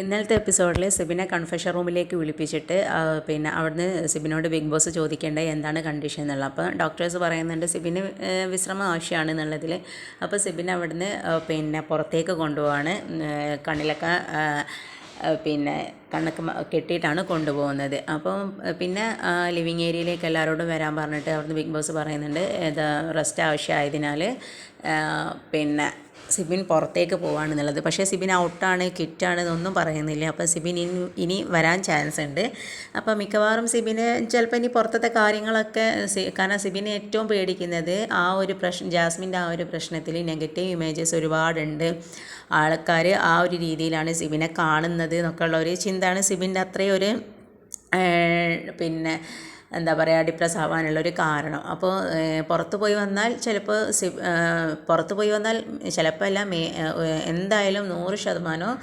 ഇന്നലത്തെ എപ്പിസോഡിൽ സിബിനെ കൺഫെഷൻ റൂമിലേക്ക് വിളിപ്പിച്ചിട്ട് പിന്നെ അവിടുന്ന് സിബിനോട് ബിഗ് ബോസ് ചോദിക്കേണ്ട എന്താണ് കണ്ടീഷൻ എന്നുള്ളത്. അപ്പോൾ ഡോക്ടേഴ്സ് പറയുന്നുണ്ട് സിബിന് വിശ്രമം ആവശ്യമാണ് എന്നുള്ളതിൽ അപ്പോൾ സിബിനെ അവിടുന്ന് പിന്നെ പുറത്തേക്ക് കൊണ്ടുപോവാണ്. കണ്ണിലൊക്കെ പിന്നെ കണ്ണൊക്കെ കെട്ടിയിട്ടാണ് കൊണ്ടുപോകുന്നത്. അപ്പം പിന്നെ ലിവിങ് ഏരിയയിലേക്ക് എല്ലാവരോടും വരാൻ പറഞ്ഞിട്ട് അവിടുന്ന് ബിഗ് ബോസ് പറയുന്നുണ്ട് റെസ്റ്റ് ആവശ്യമായതിനാൽ പിന്നെ സിബിൻ പുറത്തേക്ക് പോവാണെന്നുള്ളത് പക്ഷേ സിബിൻ ഔട്ടാണ് കിറ്റാണ് എന്നൊന്നും പറയുന്നില്ല. അപ്പോൾ സിബിൻ ഇനി ഇനി വരാൻ ചാൻസ് ഉണ്ട്. അപ്പോൾ മിക്കവാറും സിബിന് ചിലപ്പോൾ ഇനി പുറത്തത്തെ കാര്യങ്ങളൊക്കെ കാരണം സിബിനെ ഏറ്റവും പേടിക്കുന്നത് ആ ഒരു പ്രശ്നം ജാസ്മിന്റെ ആ ഒരു പ്രശ്നത്തിൽ നെഗറ്റീവ് ഇമേജസ് ഒരുപാടുണ്ട്. ആൾക്കാർ ആ ഒരു രീതിയിലാണ് സിബിനെ കാണുന്നത് എന്നൊക്കെ ഉള്ള ഒരു ചിന്തയാണ് സിബിന്റെ അത്രയും ഒരു പിന്നെ എന്താ പറയുക ഡിപ്രസ് ആവാനുള്ള ഒരു കാരണം. അപ്പോൾ പുറത്തു പോയി വന്നാൽ ചിലപ്പോൾ സി പുറത്ത് പോയി വന്നാൽ ചിലപ്പോൾ എല്ലാം എന്തായാലും നൂറ് ശതമാനവും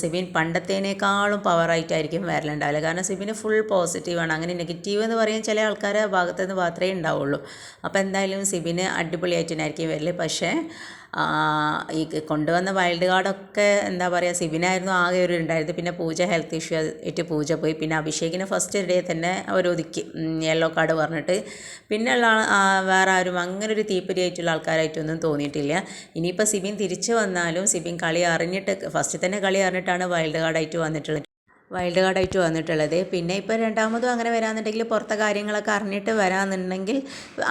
സിബിൻ പണ്ടത്തേനേക്കാളും പവറായിട്ടായിരിക്കും വരലുണ്ടാവില്ല കാരണം സിബിന് ഫുൾ പോസിറ്റീവാണ് അങ്ങനെ നെഗറ്റീവ് എന്ന് പറയാൻ ചില ആൾക്കാരെ ഭാഗത്തു നിന്ന് മാത്രമേ ഉണ്ടാവുള്ളൂ. അപ്പോൾ എന്തായാലും സിബിന് അടിപൊളിയായിട്ടുണ്ടായിരിക്കും വരൽ. പക്ഷേ ഈ കൊണ്ടുവന്ന വൈൽഡ് കാർഡൊക്കെ എന്താ പറയുക സിബിനായിരുന്നു ആകെ ഒരു ഉണ്ടായത് പിന്നെ പൂജ ഹെൽത്ത് ഇഷ്യൂ ആയിട്ട് പൂജ പോയി. പിന്നെ അഭിഷേകിന് ഫസ്റ്റ് ഡേ തന്നെ അവർ ഒതുക്കി. യെല്ലോ കാർഡ് പറഞ്ഞിട്ട്. പിന്നെ ഉള്ള വേറെ ആരും അങ്ങനെ ഒരു തീപ്പരി ആയിട്ടുള്ള ആൾക്കാരായിട്ടൊന്നും തോന്നിയിട്ടില്ല. ഇനിയിപ്പോൾ സിബിൻ തിരിച്ചു വന്നാലും സിബിൻ കളി അറിഞ്ഞിട്ട് ഫസ്റ്റ് തന്നെ കളി അറിഞ്ഞിട്ടാണ് വൈൽഡ് കാർഡായിട്ട് വന്നിട്ടുള്ളത്. വൈൽഡ് കാർഡായിട്ട് വന്നിട്ടുള്ളത്. പിന്നെ ഇപ്പോൾ രണ്ടാമതും അങ്ങനെ വരാമെന്നുണ്ടെങ്കിൽ പുറത്തെ കാര്യങ്ങളൊക്കെ അറിഞ്ഞിട്ട് വരാമെന്നുണ്ടെങ്കിൽ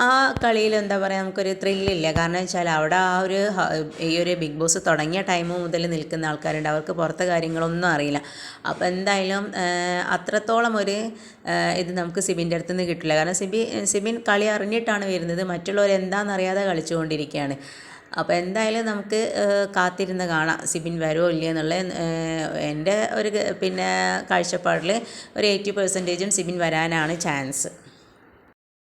ആ കളിയിൽ എന്താ പറയുക നമുക്കൊരു ത്രില്ലില്ല കാരണം വെച്ചാൽ അവിടെ ആ ഒരു ഈ ഒരു ബിഗ് ബോസ് തുടങ്ങിയ ടൈം മുതൽ നിൽക്കുന്ന ആൾക്കാരുണ്ട്. അവർക്ക് പുറത്തെ കാര്യങ്ങളൊന്നും അറിയില്ല. അപ്പോൾ എന്തായാലും അത്രത്തോളം ഒരു ഇത് നമുക്ക് സിബിന്റെ അടുത്ത് നിന്ന് കിട്ടില്ല. കാരണം സിബി സിബിൻ കളി അറിഞ്ഞിട്ടാണ് വരുന്നത്. മറ്റുള്ളവർ എന്താണെന്നറിയാതെ കളിച്ചുകൊണ്ടിരിക്കുകയാണ്. അപ്പോൾ എന്തായാലും നമുക്ക് കാത്തിരുന്ന് കാണാം. സിബിൻ വരുമോ ഇല്ലയോ എന്നുള്ള എന്റെ ഒരു പിന്നെ കാഴ്ചപ്പാടിൽ ഒരു എയ്റ്റി പെർസെന്റേജും സിബിൻ വരാനാണ് ചാൻസ്.